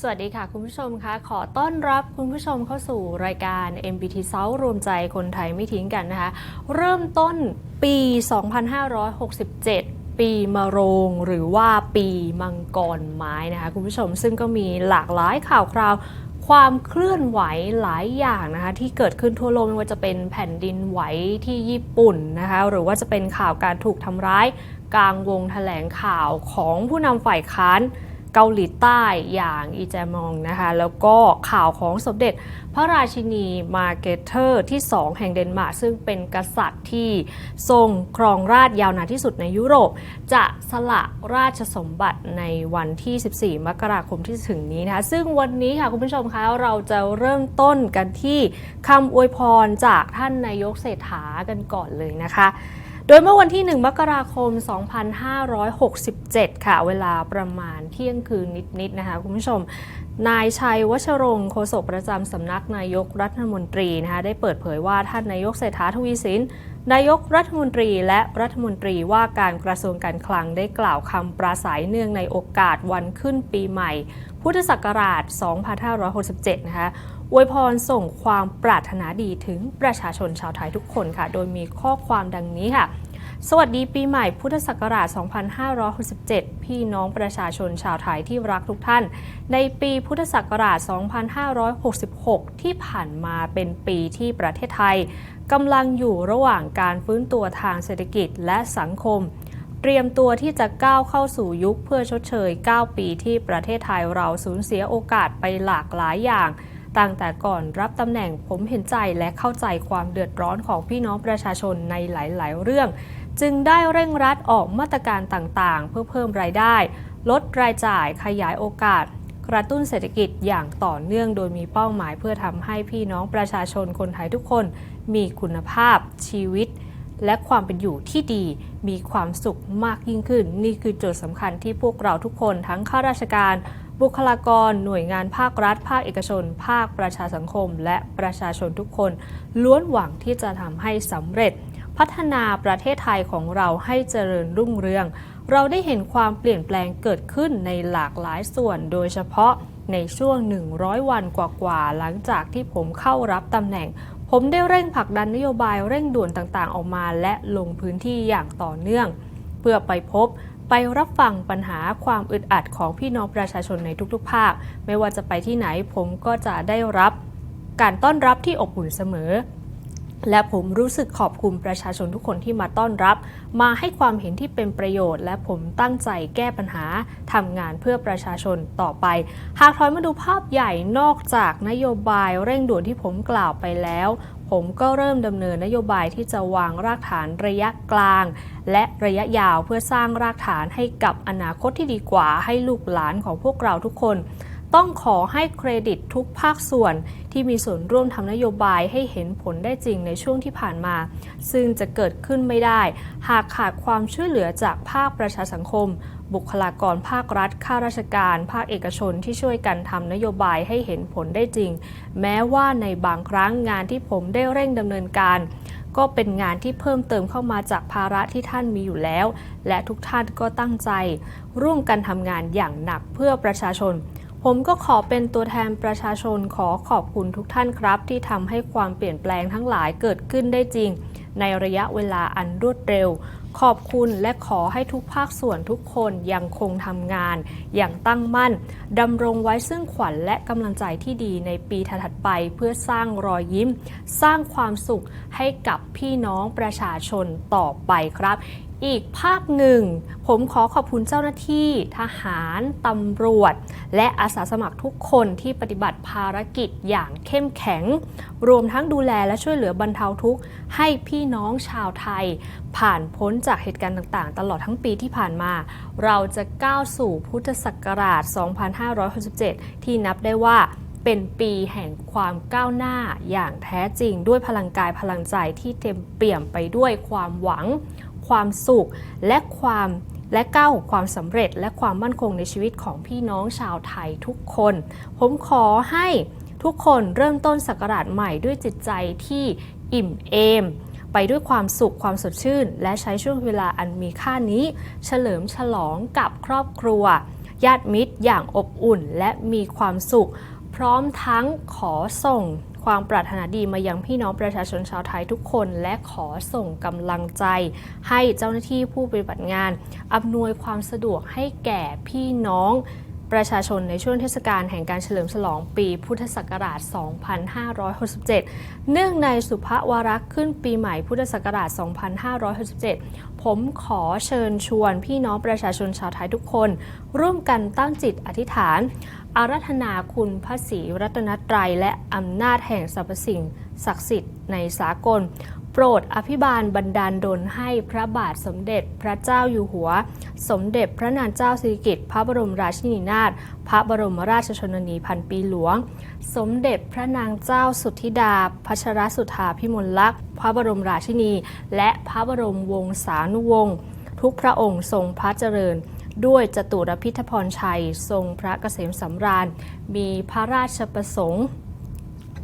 สวัสดีค่ะ คุณผู้ชมคะขอต้อนรับคุณผู้ชมเข้าสู่รายการ MBT South รวมใจคนไทยไม่ทิ้งกันนะคะ เริ่มต้นปี 2567ปีมะโรงหรือว่าปีมังกรไม้นะคะคุณผู้ชมซึ่งก็มีหลากหลายข่าวคราว ความเคลื่อนไหวหลายอย่างนะคะที่เกิดขึ้นทั่วโลกไม่ว่าจะเป็นแผ่นดินไหวที่ญี่ปุ่นนะคะหรือว่าจะเป็นข่าวการถูกทำร้าย กลางวงแถลงข่าวของผู้นำฝ่ายค้าน เกาหลีใต้อย่างอีแจมองนะคะแล้วก็ข่าวของสมเด็จพระราชินีมาร์เกเทอร์ที่ 2 แห่งเดนมาร์กซึ่งเป็นกษัตริย์ที่ทรงครองราชยาวนานที่สุดในยุโรป จะสละราชสมบัติในวันที่ 14 มกราคมที่ถึงนี้นะคะซึ่งวันนี้ค่ะคุณผู้ชมคะเราจะเริ่มต้นกันที่คำอวยพรจากท่านนายกเศรษฐากันก่อนเลยนะคะ โดยเมื่อวันที่ 1 มกราคม 2567 ค่ะ เวลาประมาณเที่ยงคืนนิด ๆ นะคะ คุณผู้ชม นายชัยวัชรงค์โฆษกประจำสำนักนายกรัฐมนตรีนะคะ ได้เปิดเผยว่าท่านนายกเศรษฐาทวีสิน นายกรัฐมนตรีและรัฐมนตรีว่าการกระทรวงการคลังได้กล่าวคำปราศัยเนื่องในโอกาสวันขึ้นปีใหม่ พุทธศักราช 2567 นะคะ อวยพรส่งความปรารถนาดีถึงประชาชนชาวไทยทุกคนค่ะ โดยมีข้อความดังนี้ค่ะ สวัสดีปีใหม่พุทธศักราช 2567 พี่น้องประชาชนชาวไทยที่รักทุกท่าน ในปีพุทธศักราช 2566 ที่ผ่านมาเป็นปีที่ประเทศไทยกำลังอยู่ระหว่างการฟื้นตัวทางเศรษฐกิจและสังคมเตรียมตัวที่จะก้าวเข้าสู่ยุคเพื่อชดเชย 9 ปีที่ประเทศไทยเราสูญเสียโอกาสไปหลากหลายอย่าง ตั้งแต่ก่อนรับตำแหน่งผมเห็นใจและเข้าใจความเดือดร้อนของพี่น้องประชาชนในหลาย ๆ เรื่อง จึงได้เร่งรัดออกมาตรการต่างๆ เพื่อเพิ่มรายได้ ลดรายจ่ายขยายโอกาส กระตุ้นเศรษฐกิจอย่างต่อเนื่องโดยมีเป้าหมายเพื่อทำให้พี่น้องประชาชนคนไทยทุกคน มีคุณภาพชีวิตและความเป็นอยู่ที่ดีมีความสุขมากยิ่งขึ้น นี่คือโจทย์สำคัญที่พวกเราทุกคนทั้งข้าราชการ บุคลากรหน่วยงานภาครัฐ ภาคเอกชน ภาคประชาสังคม และประชาชนทุกคน ล้วนหวังที่จะทำให้สำเร็จ พัฒนาประเทศไทยของเราให้เจริญรุ่งเรือง เราได้เห็นความเปลี่ยนแปลงเกิดขึ้นในหลากหลายส่วน โดยเฉพาะในช่วง 100 วันกว่าๆ หลังจากที่ผมเข้ารับตำแหน่ง ผมได้เร่งผลักดันนโยบายเร่งด่วนต่างๆ ออกมา และลงพื้นที่อย่างต่อเนื่อง เพื่อไปพบ ไปรับฟังปัญหาความอึดอัดของพี่น้องประชาชนในทุกๆ ภาค ไม่ว่าจะไปที่ไหนผมก็จะได้รับ การต้อนรับที่อบอุ่นเสมอ และผมรู้สึกขอบคุณประชาชนทุกคนที่มาต้อนรับ มาให้ความเห็นที่เป็นประโยชน์ และผมตั้งใจแก้ปัญหาทำงานเพื่อประชาชนต่อไป หากถอยมาดูภาพใหญ่นอกจากนโยบายเร่งด่วนที่ผมกล่าวไปแล้ว ผมก็เริ่มดำเนินนโยบายที่จะวางรากฐานระยะกลาง และระยะยาวเพื่อสร้างรากฐานให้กับอนาคตที่ดีกว่าให้ลูกหลานของพวกเราทุกคน ต้องขอให้เครดิตทุกภาคส่วน ที่มีส่วนร่วมทำนโยบายให้เห็นผลได้จริงในช่วงที่ผ่านมา ซึ่งจะเกิดขึ้นไม่ได้ หากขาดความช่วยเหลือจากภาคประชาสังคม บุคลากรภาครัฐ ข้าราชการ ภาคเอกชนที่ช่วยกันทำนโยบายให้เห็นผลได้จริง แม้ว่าในบางครั้งงานที่ผมได้เร่งดำเนินการ ก็เป็นงานที่เพิ่มเติมเข้ามาจากภาระที่ท่านมีอยู่แล้ว และทุกท่านก็ตั้งใจ ร่วมกันทำงานอย่างหนักเพื่อประชาชนผมก็ขอเป็นตัวแทนประชาชนขอขอบคุณทุกท่านครับ ที่ทำให้ความเปลี่ยนแปลงทั้งหลายเกิดขึ้นได้จริง ในระยะเวลาอันรวดเร็ว ขอบคุณและขอให้ทุกภาคส่วนทุกคนยังคงทำงาน อย่างตั้งมั่นดำรงไว้ซึ่งขวัญและกำลังใจที่ดีในปีถัดๆไปเพื่อสร้างรอยยิ้ม สร้างความสุขให้กับพี่น้องประชาชนต่อไปครับ อีกภาคหนึ่ง ผมขอขอบคุณเจ้าหน้าที่ทหารตำรวจ และอาสาสมัครทุกคนที่ปฏิบัติภารกิจอย่างเข้มแข็ง รวมทั้งดูแลและช่วยเหลือบรรเทาทุกข์ ให้พี่น้องชาวไทย ผ่านพ้นจากเหตุการณ์ต่างๆ ตลอดทั้งปีที่ผ่านมา เราจะก้าวสู่พุทธศักราช 2567 ที่นับได้ว่าเป็นปีแห่งความก้าวหน้าอย่างแท้จริงด้วยพลังกายพลังใจที่เต็มเปี่ยมไปด้วยความหวัง ความสุข และความและก้าวของความสำเร็จและความมั่นคงในชีวิตของพี่น้องชาวไทยทุกคน ผมขอให้ทุกคนเริ่มต้นศักราชใหม่ด้วยจิตใจที่อิ่มเอม ไปด้วยความสุขความสดชื่น และใช้ช่วงเวลาอันมีค่านี้ เฉลิมฉลองกับครอบครัว ญาติมิตรอย่างอบอุ่นและมีความสุข พร้อมทั้งขอส่ง ความปรารถนาดีมายังพี่น้องประชาชนชาวไทยทุกคน และขอส่งกำลังใจ ให้เจ้าหน้าที่ผู้ปฏิบัติงานอำนวยความสะดวกให้แก่พี่น้องประชาชนในช่วงเทศกาลแห่งการเฉลิมฉลองปีพุทธศักราช 2567 เนื่องในสุภวาระขึ้นปีใหม่พุทธศักราช 2567 ผมขอเชิญชวนพี่น้องประชาชนชาวไทยทุกคน ร่วมกันตั้งจิตอธิษฐาน อารัธนาคุณพระศรีรัตนตรัย และอำนาจแห่งสรรพสิ่งศักดิ์สิทธิ์ในสากล โปรดอภิบาลบันดาลดลให้พระบาทสมเด็จพระเจ้าอยู่หัว สมเด็จพระนางเจ้าสิริกิติ์พระบรมราชินีนาถพระบรมราชชนนีพันปีหลวง สมเด็จพระนางเจ้าสุทธิดาพัชรสุธาพิมลลักษณ์พระบรมราชินี และพระบรมวงศานุวงศ์ทุกพระองค์ทรงพระเจริญ ด้วยจตุรพิธพรชัย ทรงพระเกษมสำราญ มีพระราชประสงค์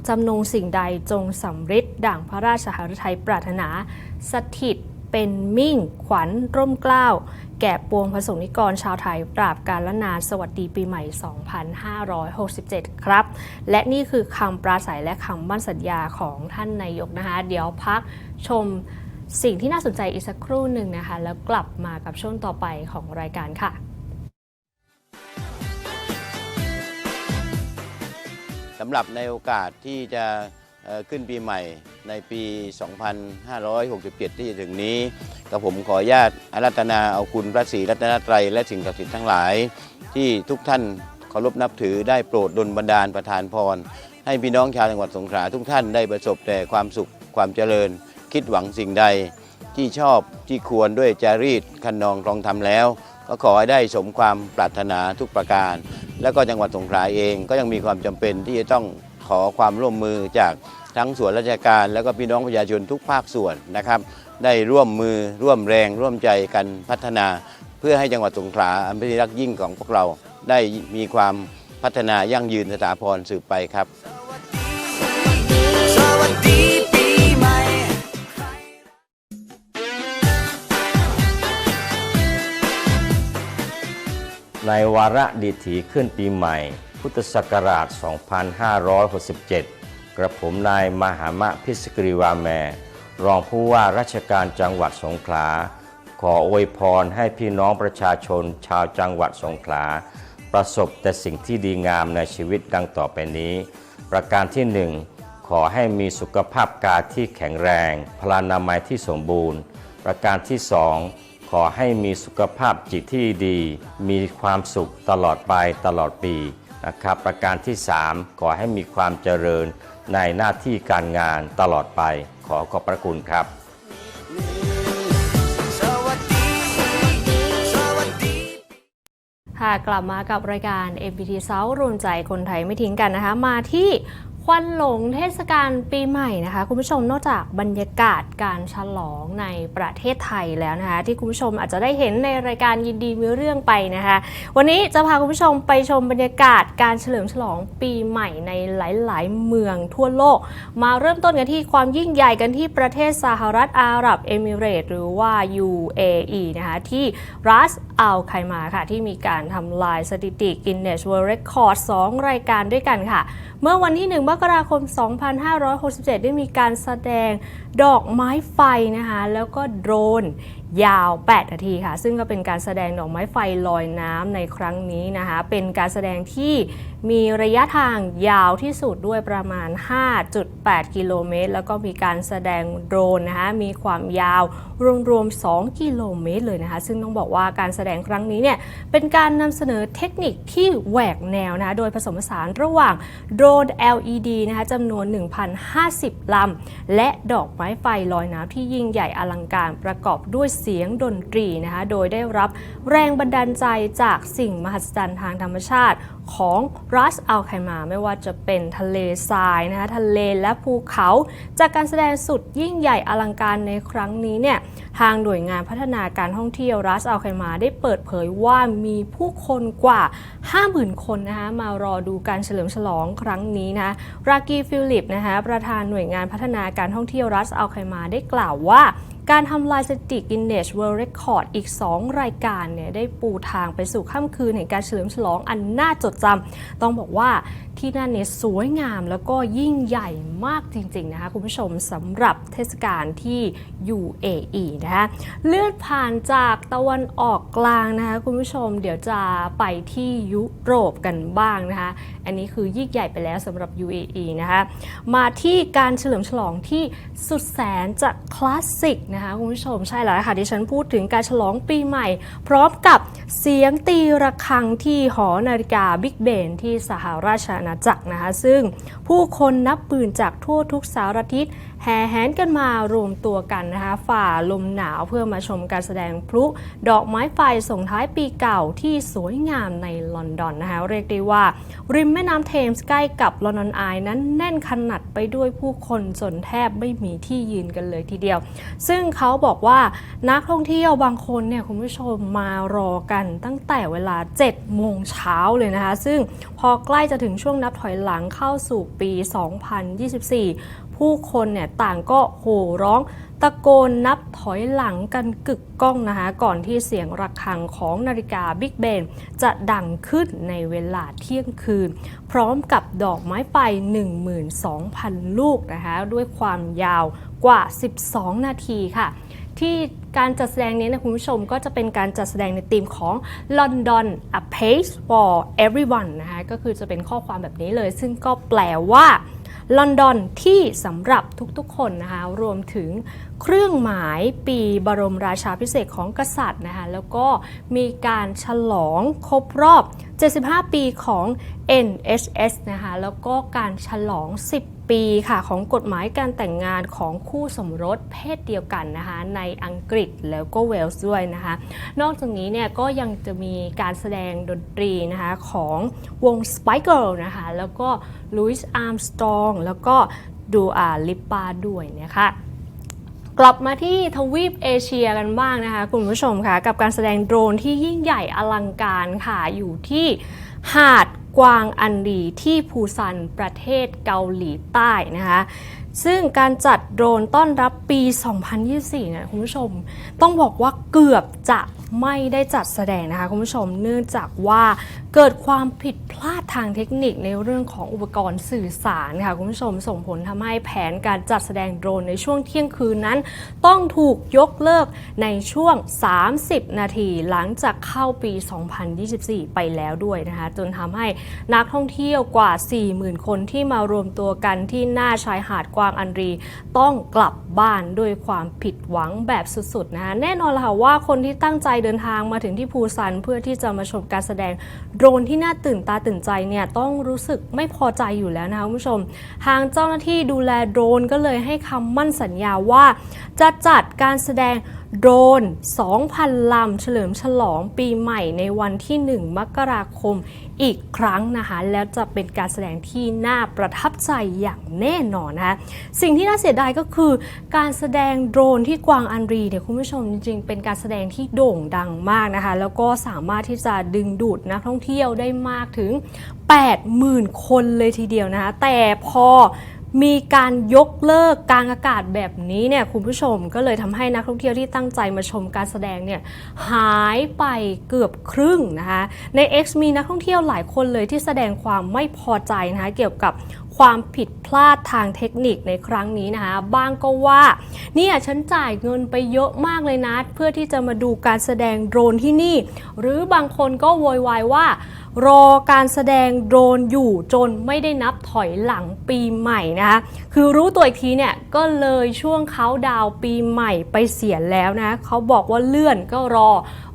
จำนงสิ่งใดจงสำฤทธิ์ดั่งพระราชหฤทัยปรารถนา สถิตเป็นมิ่งขวัญร่มเกล้า แก่ปวงพระสงฆ์นิกรชาวไทย ปราบการละนานสวัสดีปีใหม่ 2567 ครับ และนี่คือคำปราศัยและคำมั่นสัญญาของท่านนายกนะคะ เดี๋ยวพักชม สิ่งที่น่าสนใจอีกสักครู่หนึ่งนะคะ แล้วกลับมากับช่วงต่อไปของรายการค่ะสำหรับในโอกาสที่จะขึ้นปีใหม่ในปี 2567 ที่จะถึงนี้กับผมขออนุญาตอารัตนาเอาคุณพระศรีรัตนตรัยและสิ่งศักดิ์สิทธิ์ทั้งหลาย ที่ทุกท่านเคารพนับถือได้โปรดดลบันดาลประทานพร ให้พี่น้องชาวจังหวัดสงขลาทุกท่านได้ประสบแต่ความสุขความเจริญ คิดหวังสิ่งใด ที่ชอบที่ควรด้วยจารีตคันนองครองธรรมแล้ว ก็ขอให้ได้สมความปรารถนาทุกประการ แล้วก็จังหวัดสงขลาเองก็ยังมีความจำเป็นที่จะต้องขอความร่วมมือจากทั้งส่วนราชการ แล้วก็พี่น้องประชาชนทุกภาคส่วนนะครับ ได้ร่วมมือร่วมแรง ร่วมใจกันพัฒนา เพื่อให้จังหวัดสงขลาอันเป็นที่รักยิ่งของพวกเราได้มีความพัฒนายั่งยืนสถาพรสืบไปครับ สวัสดี ในวาระดีถีขึ้นปีใหม่ พุทธศักราช 2567 กระผมนายมหามะพิสกรีวาแม รองผู้ว่าราชการจังหวัดสงขลา ขออวยพรให้พี่น้องประชาชนชาวจังหวัดสงขลา ประสบแต่สิ่งที่ดีงามในชีวิตดังต่อไปนี้ ประการที่หนึ่งขอให้มีสุขภาพกายที่แข็งแรง พลานามัยที่สมบูรณ์ ประการที่สอง ขอให้มีสุขภาพจิตที่ดี มีความสุขตลอดไปตลอดปีนะครับ ประการที่ 3 ขอให้มีความเจริญในหน้าที่การงานตลอดไป ขอขอบพระคุณครับค่ะกลับมากับรายการ MPT เซารวมใจคนไทยไม่ทิ้งกันนะคะ มาที่ ควันหลงเทศกาลปีใหม่นะคะ คุณผู้ชมนอกจากบรรยากาศการฉลองในประเทศไทยแล้วนะคะ ที่คุณผู้ชมอาจจะได้เห็นในรายการยินดีมีเรื่องไปนะคะ วันนี้จะพาคุณผู้ชมไปชมบรรยากาศการเฉลิมฉลองปีใหม่ในหลาย ๆ เมืองทั่วโลก มาเริ่มต้นกันที่ความยิ่งใหญ่กันที่ประเทศสหรัฐอาหรับเอมิเรตหรือว่า UAE นะคะที่รัสอัลไคมาค่ะที่มีการทำลายสถิติ Guinness World Record 2รายการด้วยกันค่ะ เมื่อวันที่ 1 มกราคม 2567 ได้มีการแสดงดอกไม้ไฟนะคะ แล้วก็โดรน ยาว 8 นาทีค่ะ ซึ่งก็เป็นการแสดงดอกไม้ไฟลอยน้ำในครั้งนี้นะคะ เป็นการแสดงที่มีระยะทางยาวที่สุดด้วยประมาณ 5.8 กิโลเมตร แล้วก็มีการแสดงโดรนนะคะ มีความยาวรวมๆ 2 กิโลเมตรเลยนะคะ ซึ่งต้องบอกว่าการแสดงครั้งนี้เนี่ย เป็นการนำเสนอเทคนิคที่แหวกแนวนะคะ โดยผสมผสานระหว่างโดรน LED นะคะจำนวน 1,050 ลำ และดอกไม้ไฟลอยน้ำที่ยิ่งใหญ่อลังการประกอบด้วยเสียงดนตรีนะคะ โดยได้รับแรงบันดาลใจจากสิ่งมหัศจรรย์ทางธรรมชาติของรัสอัลไคมาไม่ว่าจะเป็นทะเลทรายนะคะทะเลและภูเขา จากการแสดงสุดยิ่งใหญ่อลังการในครั้งนี้เนี่ยทางหน่วยงานพัฒนาการท่องเที่ยวรัสอัลไคมาได้เปิดเผยว่ามีผู้คนกว่า 50,000 คนนะคะมารอดูการเฉลิมฉลองครั้งนี้นะรากีฟิลิปนะคะประธานหน่วยงานพัฒนาการท่องเที่ยวรัสอัลไคมาได้กล่าวว่า การทำลายสถิติกินเนสเวิลด์เรคคอร์ดอีก 2 รายการเนี่ยได้ปูทางไปสู่ค่ำคืนแห่งการเฉลิมฉลองอันน่าจดจำต้องบอกว่าที่นั่นเนี่ยสวยงามแล้วก็ยิ่งใหญ่มากจริงๆนะคะคุณผู้ชมสำหรับเทศกาลที่ UAE นะคะเลื่อนผ่านจากตะวันออกกลางนะคะคุณผู้ชมเดี๋ยวจะไปที่ยุโรปกันบ้างนะคะอันนี้คือยิ่งใหญ่ไปแล้วสำหรับ UAE นะคะมาที่การเฉลิมฉลองที่สุดแสนจะคลาสสิกนะคะคุณผู้ชมใช่แล้วค่ะที่ฉันพูดถึงการฉลองปีใหม่ พร้อมกับเสียงตีระฆังที่หอนาฬิกาบิ๊กเบนที่สหราชอาณาจักรนะคะ ซึ่งผู้คนนับปืนจากทั่วทุกสารทิศแห่แหนกันมารวมตัวกันนะคะฝ่าลมหนาวเพื่อมาชมการแสดงพลุ ดอกไม้ไฟส่งท้ายปีเก่าที่สวยงามในลอนดอนนะคะเรียกได้ว่า ริมแม่น้ำเทมส์ใกล้กับลอนดอนไอนั้นแน่นขนาดไปด้วยผู้คนจนแทบไม่มีที่ยืนกันเลยทีเดียว ซึ่งเขาบอกว่านักท่องเที่ยวบางคนเนี่ยคุณผู้ชมมารอกันตั้งแต่เวลา7โมงเช้าเลยนะคะ ซึ่งพอใกล้จะถึงช่วงนับถอยหลังเข้าสู่ปี 2024 ผู้คนเนี่ยต่างก็โห่ร้องตะโกนนับถอยหลังกันกึกก้องนะคะ ก่อนที่เสียงระฆังของนาฬิกาบิ๊กเบนจะดังขึ้นในเวลาเที่ยงคืน พร้อมกับดอกไม้ไฟ12,000 ลูกนะคะ ด้วยความยาวกว่า 12 นาทีค่ะ ที่การจัดแสดงนี้นะคุณผู้ชมก็จะเป็นการจัดแสดงในธีมของ London a Place for Everyone นะคะก็คือจะเป็นข้อความแบบนี้เลย ซึ่งก็แปลว่าลอนดอนที่สำหรับทุกๆคนนะคะ รวมถึงเครื่องหมายปีบรมราชาพิเศษของกษัตริย์นะคะ แล้วก็มีการฉลองครบรอบ 75 ปีของ NHS นะคะ แล้วก็การฉลอง 10 ปีค่ะของกฎหมายการแต่งงานของคู่สมรสเพศเดียวกันนะคะในอังกฤษแล้วก็เวลส์ด้วยนะคะนอกจากนี้เนี่ยก็ยังจะมีการแสดงดนตรีนะคะของวง Spice Girl นะคะแล้วก็ลุยส์อาร์มสตรองแล้วก็ดูอาลิปปาด้วยนะคะกลับมาที่ทวีปเอเชียกันบ้างนะคะคุณผู้ชมค่ะกับการแสดงโดรนที่ยิ่งใหญ่อลังการค่ะอยู่ที่หาด กวางอันดีที่ปูซันประเทศเกาหลีใต้นะคะซึ่งการจัดโดรนต้อนรับปี 2024 เนี่ยคุณผู้ชม ต้องบอกว่าเกือบจะ ไม่ได้จัดแสดงนะคะคุณผู้ชมเนื่องจากว่าเกิดความผิดพลาดทางเทคนิคในเรื่องของอุปกรณ์สื่อสารค่ะคุณผู้ชมส่งผลทำให้แผนการจัดแสดงโดรนในช่วงเที่ยงคืนนั้น ต้องถูกยกเลิกในช่วง 30 นาทีหลังจากเข้าปี 2024 ไปแล้วด้วยนะคะจนทำให้นักท่องเที่ยวกว่า 40,000 คนที่มารวมตัวกันที่หน้าชายหาดกวางอันรี ต้องกลับบ้านด้วยความผิดหวังแบบสุดๆนะคะแน่นอนค่ะว่าคนที่ตั้งใจเดินทางมาถึงที่ภูซันเพื่อที่จะมาชมการแสดงโดรนที่น่าตื่นตาตื่นใจเนี่ยต้องรู้สึกไม่พอใจอยู่แล้วนะคะคุณผู้ชม ทางเจ้าหน้าที่ดูแลโดรนก็เลยให้คำมั่นสัญญาว่า จะจัดการแสดง โดรน 2,000 ลำ เฉลิมฉลองปีใหม่ในวันที่ 1 มกราคมอีกครั้งนะคะ แล้วจะเป็นการแสดงที่น่าประทับใจอย่างแน่นอนนะคะสิ่งที่น่าเสียดายก็คือการแสดงโดรนที่กวางอันรีเนี่ยคุณผู้ชมจริงๆ เป็นการแสดงที่โด่งดังมากนะคะ แล้วก็สามารถที่จะดึงดูดนักท่องเที่ยวได้มากถึง 80,000 คนเลยทีเดียวนะคะแต่พอ มีการยกเลิกกลางอากาศแบบนี้เนี่ยคุณผู้ชมก็เลยทำให้นักท่องเที่ยวที่ตั้งใจมาชมการแสดงเนี่ยหายไปเกือบครึ่งนะคะใน X มีนักท่องเที่ยวหลายคนเลยที่แสดงความไม่พอใจนะคะเกี่ยวกับ ความผิดพลาดทางเทคนิคในครั้งนี้นะคะบางก็ว่าเนี่ยฉันจ่ายเงินไปเยอะมากเลยนะ เพื่อที่จะมาดูการแสดงโดรนที่นี่ หรือบางคนก็โวยวายว่ารอการแสดงโดรนอยู่จนไม่ได้นับถอยหลังปีใหม่นะคะคือรู้ตัวอีกทีเนี่ยก็เลยช่วงเขาดาวปีใหม่ไปเสียแล้วนะเขาบอกว่าเลื่อนก็รอ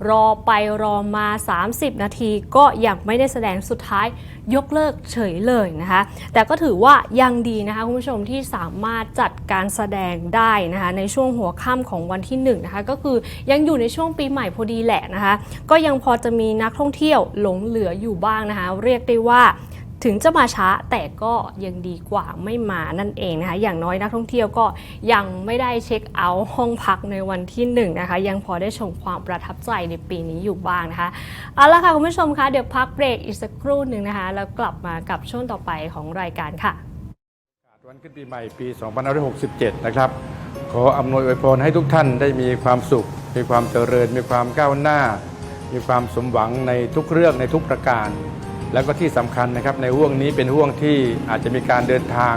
รอไปรอมา 30 นาทีก็ยังไม่ได้แสดงสุดท้าย ยกเลิกเฉยเลยนะคะ แต่ก็ถือว่ายังดีนะคะคุณผู้ชมที่สามารถจัดการแสดงได้นะคะในช่วงหัวค่ำของวันที่1นงนะคะก็คือยังอยู่ในช่วงปีใหม่พอดีแหละนะคะ ก็ยังพอจะมีนักท่องเที่ยวหลงเหลืออยู่บ้างนะคะ เรียกได้ว่า ถึงจะมาช้าแต่ก็ยังดีกว่าไม่มานั่นเองนะคะอย่างน้อยนักท่องเที่ยวก็ยังไม่ได้เช็คเอาท์ห้องพักในวันที่1นงนะคะยังพอได้ชมความประทับใจในปีนี้อยู่บ้างนะคะเอาละค่ะคุณผู้ชมคะเดี๋ยวพักเบรกอีกสักครู่หนึ่งนะคะ แล้วกลับมากับช่วงต่อไปของรายการค่ะวันขึ้นปีใหม่ปี 2567 นะครับ ขออำนวยอวยพรให้ทุกท่านได้มีความสุข มีความเจริญ มีความก้าวหน้า มีความสมหวังในทุกเรื่องในทุกประการ แล้วก็ที่สำคัญนะครับในห่วงนี้เป็นห่วงที่อาจจะมีการเดินทาง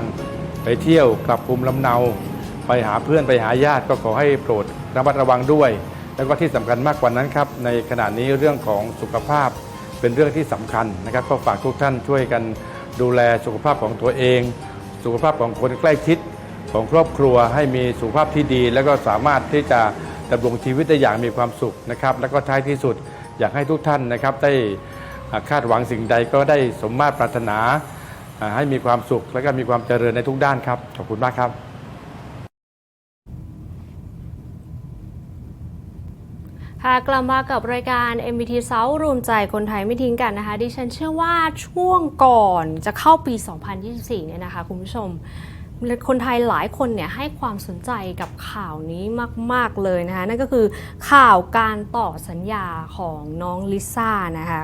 ไปเที่ยวกลับภูมิลำเนา ไปหาเพื่อนไปหาญาติก็ขอให้โปรดระมัดระวังด้วย แล้วก็ที่สำคัญมากกว่านั้นครับในขณะนี้เรื่องของสุขภาพเป็นเรื่องที่สำคัญนะครับก็ฝากทุกท่านช่วยกันดูแลสุขภาพของตัวเอง สุขภาพของคนใกล้ชิดของครอบครัวให้มีสุขภาพที่ดี แล้วก็สามารถที่จะดำรงชีวิตได้อย่างมีความสุขนะครับ แล้วก็ท้ายที่สุดอยากให้ทุกท่านนะครับได้ คาดหวังสิ่งใดก็ได้สมมาตรปรารถนา ให้มีความสุขและก็มีความเจริญในทุกด้านครับ ขอบคุณมากครับค่ะกลับมากับรายการ MBT South รวมใจคนไทยไม่ทิ้งกันนะคะดิฉันเชื่อว่าช่วงก่อนจะเข้าปี 2024 เนี่ยนะคะคุณผู้ชม คนไทยหลายคนเนี่ยให้ความสนใจกับข่าวนี้มาก ๆ เลยนะคะนั่นก็คือข่าวการต่อสัญญาของน้องลิซ่านะคะ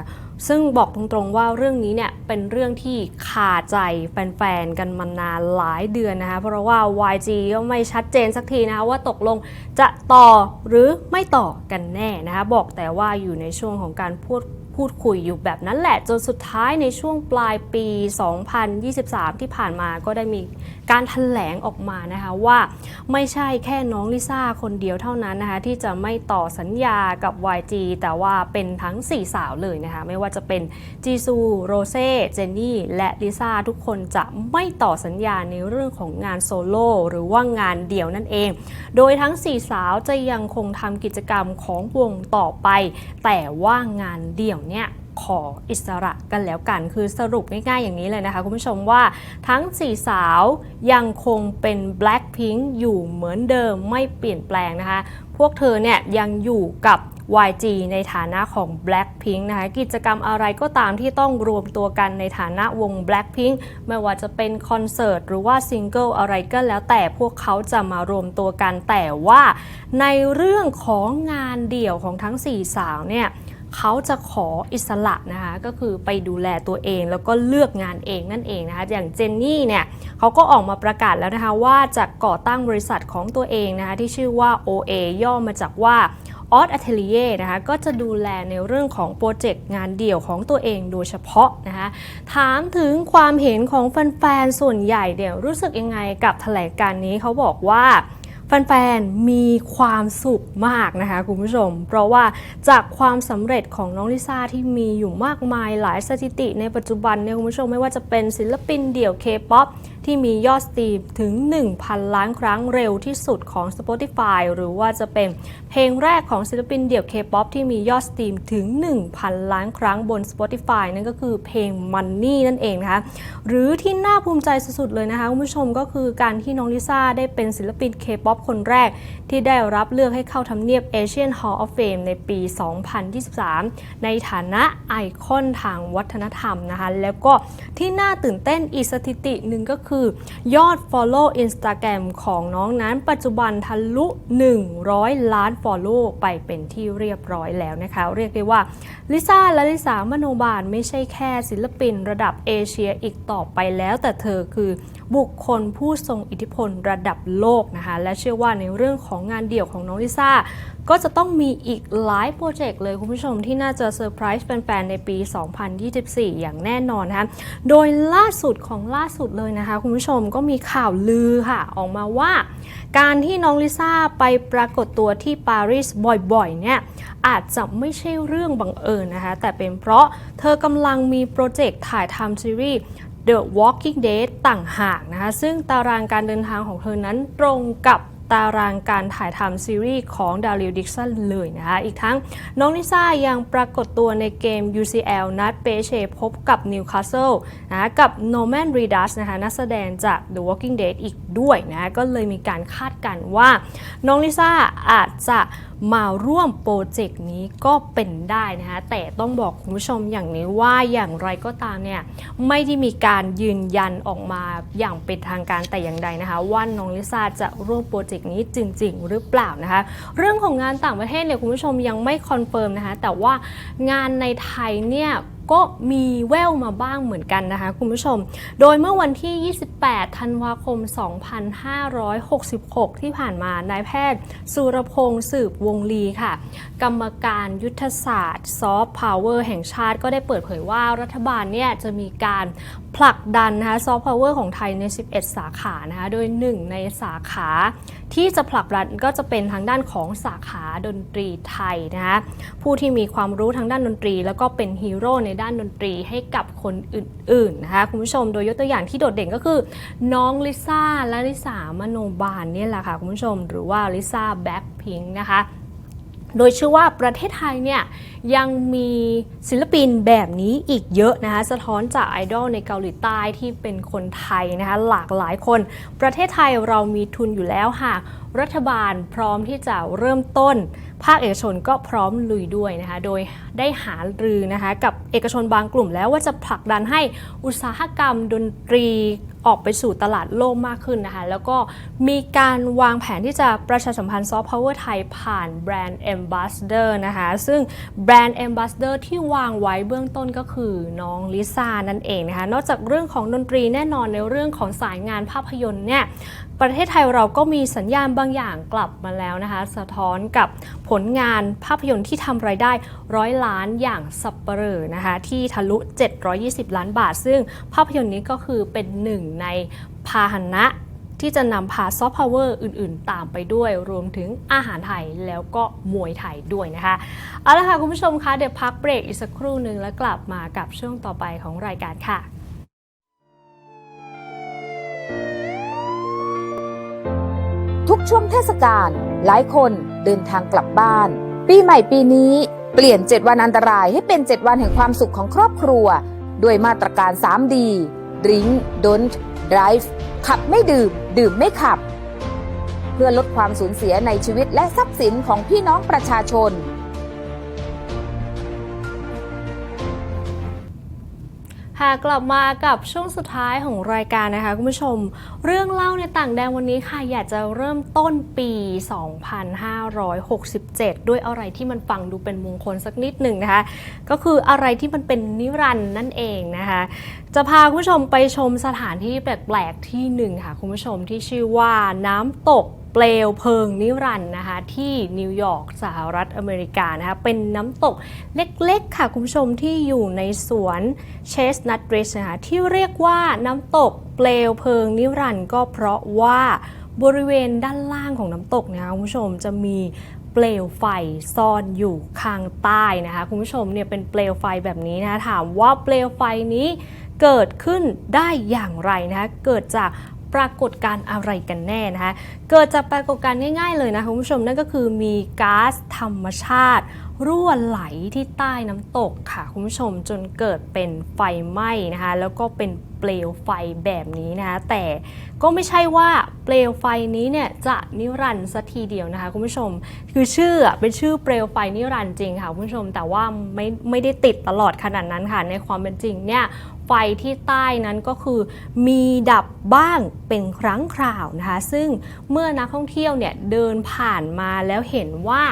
ซึ่งบอกตรงๆว่าเรื่องนี้เนี่ยเป็นเรื่องที่คาใจแฟนๆกันมานานหลายเดือนนะคะเพราะว่า YG ก็ไม่ชัดเจนสักทีนะคะว่าตกลงจะต่อหรือไม่ต่อกันแน่นะคะบอกแต่ว่าอยู่ในช่วงของการพูด พูดคุยอยู่แบบนั้นแหละ จนสุดท้ายในช่วงปลายปี 2023 ที่ผ่านมาก็ได้มีการถแถลงออกมานะคะว่าไม่ใช่แค่น้องลิซ่าคนเดียวเท่านั้นนะคะที่จะไม่ต่อสัญญากับ YG แต่ว่าเป็นทั้ง 4 สาวเลยนะคะไม่ว่าจะเป็นจีซูโรเซ่เจนนี่และลิซ่าทุกคนจะไม่ต่อสัญญาในเรื่องของงานโซโล่หรือว่างานเดี่ยวนั่นเอง โดยทั้ง 4 สาวจะยังคงทำกิจกรรมของวงต่อไป แต่ว่างานเดี่ยวเนี่ยขออิสระกันแล้วกัน คือสรุปง่ายๆอย่างนี้เลยนะคะ คุณผู้ชมว่าทั้ง4สาวยังคงเป็น Blackpink อยู่เหมือนเดิมไม่เปลี่ยนแปลงนะคะ พวกเธอเนี่ยยังอยู่กับ YG ในฐานะของ Blackpink นะคะกิจกรรมอะไรก็ตามที่ต้องรวมตัวกันในฐานะวง Blackpink ไม่ว่าจะเป็นคอนเสิร์ตหรือว่าซิงเกิลอะไรก็แล้วแต่พวกเขาจะมารวมตัวกันแต่ว่าในเรื่องของงานเดี่ยวของทั้ง 4 สาวเนี่ย เขาจะขออิสระนะคะก็คือไปดูแลตัวเองแล้วก็เลือกงานเองนั่นเองนะคะอย่างเจนนี่เนี่ยเขาก็ออกมาประกาศแล้วนะคะว่าจะก่อตั้งบริษัทของตัวเองนะคะที่ชื่อว่า OA ย่อมาจากว่าออสอั t เ l เย่นะคะก็จะดูแลในเรื่องของโปรเจกต์งานเดี่ยวของตัวเองโดยเฉพาะนะคะถามถึงความเห็นของแฟนๆส่วนใหญ่เดี๋ยวรู้สึกยังไงกับแถลงการนี้เขาบอกว่า แฟนๆ มีความสุขมากนะคะคุณผู้ชม เพราะว่าจากความสำเร็จของน้องลิซ่าที่มีอยู่มากมายหลายสถิติในปัจจุบันเนี่ยคุณผู้ชมไม่ว่าจะเป็นศิลปินเดี่ยวเคป๊อป ที่มียอดสตรีมถึง 1,000 ล้านครั้งเร็วที่สุดของ Spotify หรือว่าจะเป็นเพลงแรกของศิลปินเดี่ยว K-POP ที่มียอดสตรีมถึง 1,000 ล้านครั้งบน Spotify นั่นก็คือเพลง Money นั่นเองนะคะ หรือที่น่าภูมิใจสุดๆเลยนะคะคุณผู้ชมก็คือการที่น้องลิซ่าได้เป็นศิลปิน K-POP คนแรก ที่ได้รับเลือกให้เข้าทำเนียบ Asian Hall of Fame ในปี 2023 ในฐานะไอคอนทางวัฒนธรรมนะคะ แล้วก็ที่น่าตื่นเต้นอีกสถิติหนึ่งก็คือยอด Follow Instagram ของน้องนั้น ปัจจุบันทะลุ 100 ล้าน Follow ไปเป็นที่เรียบร้อยแล้วนะคะ เรียกได้ว่าลิซ่าและลิสามโนบาลไม่ใช่แค่ศิลปินระดับเอเชียอีกต่อไปแล้ว แต่เธอคือบุคคลผู้ทรงอิทธิพลระดับโลกนะคะ และเชื่อว่าในเรื่องของงานเดี่ยวของน้องลิซ่า ก็จะต้องมีอีกหลายโปรเจกต์เลยคุณผู้ชมที่น่าจะเซอร์ไพรส์แฟนๆในปี 2024 อย่างแน่นอนนะคะโดยล่าสุดของล่าสุดเลยนะคะ คุณผู้ชมก็มีข่าวลือค่ะ ออกมาว่า การที่น้องลิซ่าไปปรากฏตัวที่ปารีสบ่อยๆเนี่ยอาจจะไม่ใช่เรื่องบังเอิญนะคะ แต่เป็นเพราะเธอกำลังมีโปรเจกต์ถ่ายทำซีรีส์ The Walking Dead ต่างหากนะคะ ซึ่งตารางการเดินทางของเธอนั้นตรงกับ ตารางการถ่ายทำซีรีส์ของดาริลดิกสันเลยนะคะ อีกทั้งน้องลิซ่ายังปรากฏตัวในเกม UCL นัดเปเชพบกับนิวคาสเซิลนะกับโนแมนรีดัสนะคะนักแสดงจาก The Walking Dead อีกด้วยนะ ก็เลยมีการคาดกันว่าน้องลิซ่าอาจจะมาร่วมโปรเจกต์นี้ก็เป็นได้นะคะแต่ต้องบอกคุณผู้ชมอย่างนี้ว่าอย่างไรก็ตามเนี่ยไม่ได้มีการยืนยันออกมาอย่างเป็นทางการแต่อย่างใดนะคะว่าน้องลิซ่าจะร่วมโปรเจกต์นี้จริง ๆ หรือเปล่านะคะเรื่องของงานต่างประเทศเนี่ยคุณผู้ชมยังไม่คอนเฟิร์มนะคะแต่ว่างานในไทยเนี่ย ก็มีแววมาบ้างเหมือนกันนะคะคุณผู้ชม โดยเมื่อวันที่ 28 ธันวาคม 2566 ที่ผ่านมานายแพทย์ สุรพงศ์สืบวงลีค่ะ กรรมการยุทธศาสตร์ซอฟต์พาวเวอร์แห่งชาติก็ได้เปิดเผยว่ารัฐบาลเนี่ยจะมีการ ผลักดันนะคะซอฟต์พาวเวอร์ของไทยใน 11 สาขานะคะโดยหนึ่งในสาขาที่จะผลักดันก็จะเป็นทางด้านของสาขาดนตรีไทยนะคะผู้ที่มีความรู้ทางด้านดนตรี แล้วก็เป็นฮีโร่ในด้านดนตรีให้กับคนอื่นๆนะคะคุณผู้ชมโดยยกตัวอย่างที่โดดเด่นก็คือ น้องลิซ่าและลิสามโนบาลเนี่ยแหละค่ะคุณผู้ชมหรือว่าลิซ่าแบ็คพิงค์นะคะ โดยเชื่อว่าประเทศไทยเนี่ยยังมีศิลปินแบบนี้อีกเยอะนะคะสะท้อนจากไอดอลในเกาหลีใต้ที่เป็นคนไทยนะคะหลากหลายคน ประเทศไทยเรามีทุนอยู่แล้วหากรัฐบาลพร้อมที่จะเริ่มต้น ภาคเอกชนก็พร้อมลุยด้วยนะคะ โดยได้หารือนะคะกับเอกชนบางกลุ่มแล้วว่าจะผลักดันให้อุตสาหกรรมดนตรีออกไปสู่ตลาดโลกมากขึ้นนะคะ แล้วก็มีการวางแผนที่จะประชาสัมพันธ์ซอฟต์พาวเวอร์ไทยผ่านแบรนด์ Ambassador นะคะ ซึ่งแบรนด์ Ambassador ที่วางไว้เบื้องต้นก็คือน้องลิซ่านั่นเองนะคะ นอกจากเรื่องของดนตรีแน่นอนในเรื่องของสายงานภาพยนตร์เนี่ย ประเทศไทยเราก็มีสัญญาณบางอย่างกลับมาแล้วนะคะ สะท้อนกับผลงานภาพยนตร์ที่ทำรายได้ร้อยล้านอย่างสับเปลอนะคะ ที่ทะลุ 720 ล้านบาท ซึ่งภาพยนตร์นี้ก็คือเป็นหนึ่งในพาหนะที่จะนำพาซอฟต์พาวเวอร์อื่นๆ ตามไปด้วย รวมถึงอาหารไทยแล้วก็มวยไทยด้วยนะคะ เอาละค่ะ คุณผู้ชมคะเดี๋ยวพักเบรกอีกสักครู่หนึ่งแล้วกลับมากับช่วงต่อไปของรายการค่ะ ทุกช่วงเทศกาลหลายคนเดินทางกลับบ้าน ปีใหม่ปีนี้เปลี่ยน 7 วันอันตรายให้เป็น 7 วันแห่งความสุขของครอบครัว ด้วยมาตรการ 3D Drink Don't Drive ขับไม่ดื่ม ดื่มไม่ขับ เพื่อลดความสูญเสียในชีวิตและทรัพย์สินของพี่น้องประชาชน ค่ะกลับมากับช่วงสุดท้ายของรายการนะคะคุณผู้ชม เรื่องเล่าในต่างแดนวันนี้ค่ะ อยากจะเริ่มต้นปี 2567 ด้วยอะไรที่มันฟังดูเป็นมงคลสักนิดหนึ่งนะคะ ก็คืออะไรที่มันเป็นนิรันด์นั่นเองนะคะ จะพาคุณผู้ชมไปชมสถานที่แปลกๆที่หนึ่งค่ะคุณผู้ชมที่ชื่อว่าน้ำตก เปลวเพลิงนิรันด์นะคะที่นิวยอร์กสหรัฐอเมริกานะคะเป็นน้ำตกเล็กๆค่ะคุณผู้ชมที่อยู่ในสวนเชสนัทริชนะคะที่เรียกว่าน้ำตกเปลวเพลิงนิรันด์ก็เพราะว่าบริเวณด้านล่างของน้ำตกนะคะคุณผู้ชมจะมีเปลวไฟซ่อนอยู่ข้างใต้นะคะคุณผู้ชมเนี่ยเป็นเปลวไฟแบบนี้นะคะถามว่าเปลวไฟนี้เกิดขึ้นได้อย่างไรนะคะเกิดจาก ปรากฏการณ์อะไรกันแน่นะคะ เกิดจากปรากฏการณ์ง่ายๆเลยนะคะคุณผู้ชมนั่นก็คือมีก๊าซธรรมชาติ รั่วไหลที่ใต้น้ำตกค่ะคุณผู้ชมจนเกิดเป็นไฟไหม้นะคะแล้วก็เป็นเปลวไฟแบบนี้นะคะแต่ก็ไม่ใช่ว่าเปลวไฟนี้เนี่ยจะนิรันดร์สัทีเดียวนะคะคุณผู้ชมคือชื่อเป็นชื่อเปลวไฟนิรันดร์จริงค่ะคุณผู้ชมแต่ว่าไม่ไม่ได้ติดตลอดขนาดนั้นค่ะในความเป็นจริงเนี่ย ไฟที่ใต้นั้นก็คือ มีดับบ้างเป็นครั้งคราวนะคะ ซึ่งเมื่อนักท่องเที่ยวเนี่ยเดินผ่านมาแล้วเห็นว่า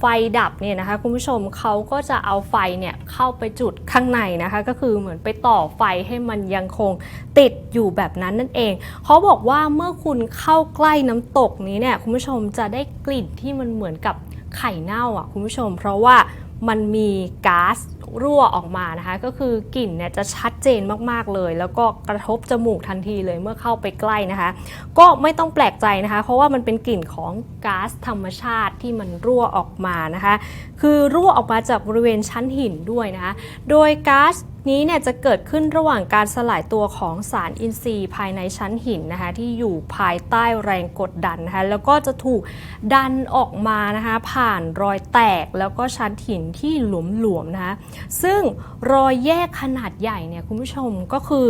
ไฟดับเนี่ยนะคะคุณผู้ชมเขาก็จะเอาไฟเนี่ยเข้าไปจุดข้างในนะคะ ก็คือเหมือนไปต่อไฟให้มันยังคงติดอยู่แบบนั้นนั่นเองเขาบอกว่าเมื่อคุณเข้าใกล้น้ำตกนี้เนี่ยคุณผู้ชมจะได้กลิ่นที่มันเหมือนกับไข่เน่าอะคุณผู้ชม เพราะว่า มันมีก๊าซรั่วออกมานะคะ ก็คือกลิ่นเนี่ยจะชัดเจนมากๆเลย แล้วก็กระทบจมูกทันทีเลยเมื่อเข้าไปใกล้นะคะ ก็ไม่ต้องแปลกใจนะคะ เพราะว่ามันเป็นกลิ่นของก๊าซธรรมชาติที่มันรั่วออกมานะคะ คือรั่วออกมาจากบริเวณชั้นหินด้วยนะคะ โดยก๊าซ นี้เนี่ยจะเกิดขึ้นระหว่างการสลายตัวของสารอินทรีย์ภายในชั้นหินนะคะที่อยู่ภายใต้แรงกดดันนะคะแล้วก็จะถูกดันออกมานะคะผ่านรอยแตกแล้วก็ชั้นหินที่หลวมๆนะคะซึ่งรอยแยกขนาดใหญ่เนี่ยคุณผู้ชมก็คือ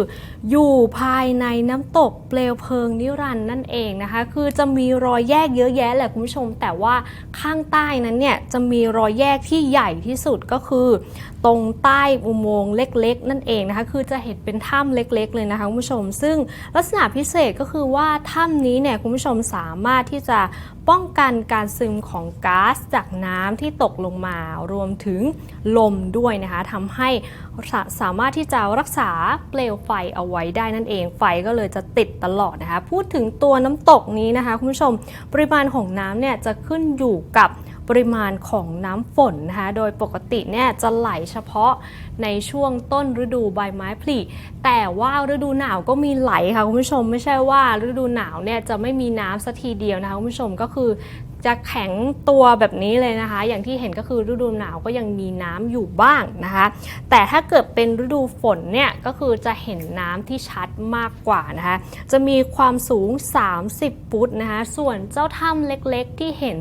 อยู่ภายในน้ำตกเปลวเพลิงนิรันด์นั่นเองนะคะคือจะมีรอยแยกเยอะแยะแหละคุณผู้ชม แต่ว่าข้างใต้นั้นเนี่ยจะมีรอยแยกที่ใหญ่ที่สุดก็คือตรงใต้อุโมงค์เล็ก ๆ นั่นเองนะคะ คือจะเห็นเป็นถ้ำเล็ก ๆ เลยนะคะคุณผู้ชม ซึ่งลักษณะพิเศษก็คือว่าถ้ำนี้เนี่ยคุณผู้ชมสามารถที่จะป้องกันการซึมของก๊าซจากน้ำที่ตกลงมารวมถึงลมด้วยนะคะทำให้สาสามารถที่จะรักษาเปลวไฟเอาไว้ได้นั่นเอง ไฟก็เลยจะติดตลอดนะคะ พูดถึงตัวน้ำตกนี้นะคะคุณผู้ชมปริมาณของน้ำเนี่ยจะขึ้นอยู่กับ ปริมาณของน้ำฝนนะคะโดยปกติเนี่ยจะไหลเฉพาะในช่วงต้นฤดูใบไม้ผลิแต่ว่าฤดูหนาวก็มีไหลค่ะคุณผู้ชมไม่ใช่ว่าฤดูหนาวเนี่ยจะไม่มีน้ำสักทีเดียวนะคะคุณผู้ชมก็คือ จะแข็งตัวแบบนี้เลยนะคะ อย่างที่เห็นก็คือฤดูหนาวก็ยังมีน้ำอยู่บ้างนะคะ แต่ถ้าเกิดเป็นฤดูฝนเนี่ยก็คือจะเห็นน้ำที่ชัดมากกว่านะคะ จะมีความสูง 30 ฟุตนะคะ ส่วนเจ้าถ้ำเล็กๆที่เห็น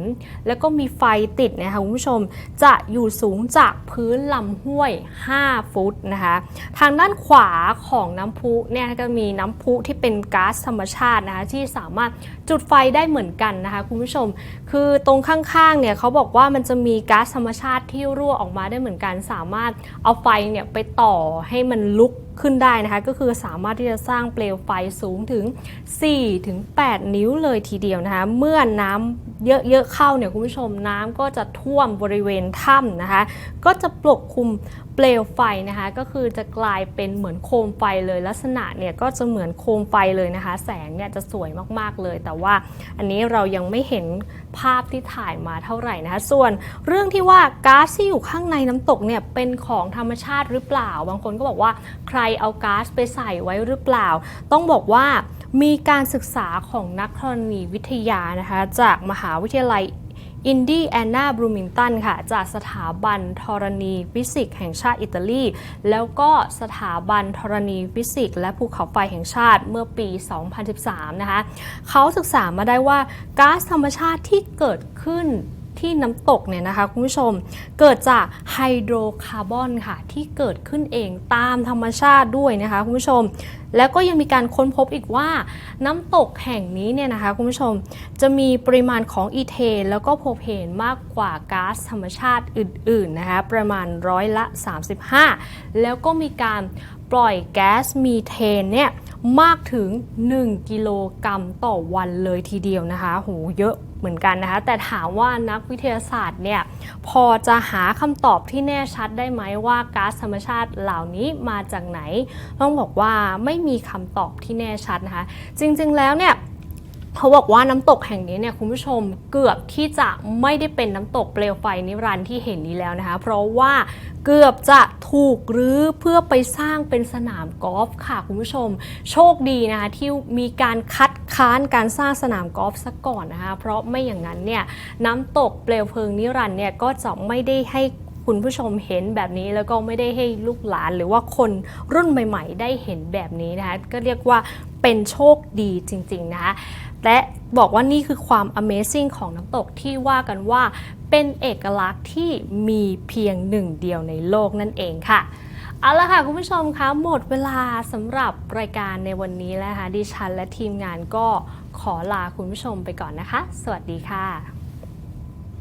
แล้วก็มีไฟติดนะคะคุณผู้ชมจะอยู่สูงจากพื้นลำห้วย 5 ฟุตนะคะ ทางด้านขวาของน้ำพุเนี่ยก็มีน้ำพุที่เป็นก๊าซธรรมชาตินะคะที่สามารถจุดไฟได้เหมือนกันนะคะคุณผู้ชมคืือตรงข้างๆ เนี่ยเขาบอกว่ามันจะมีก๊าซธรรมชาติที่รั่วออกมาได้เหมือนกัน สามารถเอาไฟเนี่ยไปต่อให้มันลุกขึ้นได้นะคะ ก็คือสามารถที่จะสร้างเปลวไฟสูงถึง4-8นิ้วเลยทีเดียวนะคะ เมื่อน้ำเยอะๆเข้าเนี่ยคุณผู้ชมน้ำก็จะท่วมบริเวณถ้ำนะคะ ก็จะปกคลุม เปลวไฟนะคะก็คือจะกลายเป็นเหมือนโคมไฟเลยลักษณะเนี่ยก็จะเหมือนโคมไฟเลยนะคะ แสงเนี่ยจะสวยมากๆเลย แต่ว่าอันนี้เรายังไม่เห็นภาพที่ถ่ายมาเท่าไหร่นะคะส่วนเรื่องที่ว่าก๊าซที่อยู่ข้างในน้ำตกเนี่ยเป็นของธรรมชาติหรือเปล่า บางคนก็บอกว่าใครเอาก๊าซไปใส่ไว้หรือเปล่า ต้องบอกว่ามีการศึกษาของนักธรณีวิทยานะคะจากมหาวิทยาลัย อินดี้แอนนาบรูมิงตันค่ะจากสถาบันธรณีฟิสิกส์แห่งชาติอิตาลี แล้วก็สถาบันธรณีฟิสิกส์และภูเขาไฟแห่งชาติเมื่อปี 2013 นะคะเขาศึกษามาได้ว่าก๊าซธรรมชาติที่เกิดขึ้น ที่น้ำตกเนี่ยนะคะคุณผู้ชมเกิดจากไฮโดรคาร์บอนค่ะที่เกิดขึ้นเองตามธรรมชาติด้วยนะคะคุณผู้ชม แล้วก็ยังมีการค้นพบอีกว่า น้ำตกแห่งนี้เนี่ยนะคะคุณผู้ชมจะมีปริมาณของอีเทน แล้วก็โพเพนมากกว่าก๊าซธรรมชาติอื่นๆนะคะประมาณร้อยละ 35 แล้วก็มีการปล่อยแก๊สมีเทนเนี่ย มากถึง 1 กิโลกรัมต่อวันเลยทีเดียวนะคะโหเยอะเหมือนกันนะคะ แต่ถามว่านักวิทยาศาสตร์เนี่ยพอจะหาคำตอบที่แน่ชัดได้ไหมว่าก๊าซธรรมชาติเหล่านี้มาจากไหน ต้องบอกว่าไม่มีคำตอบที่แน่ชัดนะคะ จริงๆแล้วเนี่ย เขาบอกว่าน้ำตกแห่งนี้เนี่ยคุณผู้ชมเกือบที่จะไม่ได้เป็นน้ำตกเปลวไฟนิรันดร์ที่เห็นนี้แล้วนะคะ เพราะว่าเกือบจะถูกรื้อเพื่อไปสร้างเป็นสนามกอล์ฟค่ะคุณผู้ชม โชคดีนะคะที่มีการคัดค้านการสร้างสนามกอล์ฟซะก่อนนะคะ เพราะไม่อย่างนั้นเนี่ยน้ำตกเปลวเพลิงนิรันดร์เนี่ยก็จะไม่ได้ให้คุณผู้ชมเห็นแบบนี้แล้วก็ไม่ได้ให้ลูกหลานหรือว่าคนรุ่นใหม่ ๆ ได้เห็นแบบนี้นะคะก็เรียกว่าเป็นโชคดีจริง ๆ นะคะ และบอกว่านี่คือความ Amazing ของน้ำตกที่ว่ากันว่าเป็นเอกลักษณ์ที่มีเพียงหนึ่งเดียวในโลกนั่นเองค่ะเอาละค่ะ คุณผู้ชมคะหมดเวลาสำหรับรายการในวันนี้แล้วค่ะดิฉันและทีมงานก็ขอลาคุณผู้ชมไปก่อนนะคะ สวัสดีค่ะ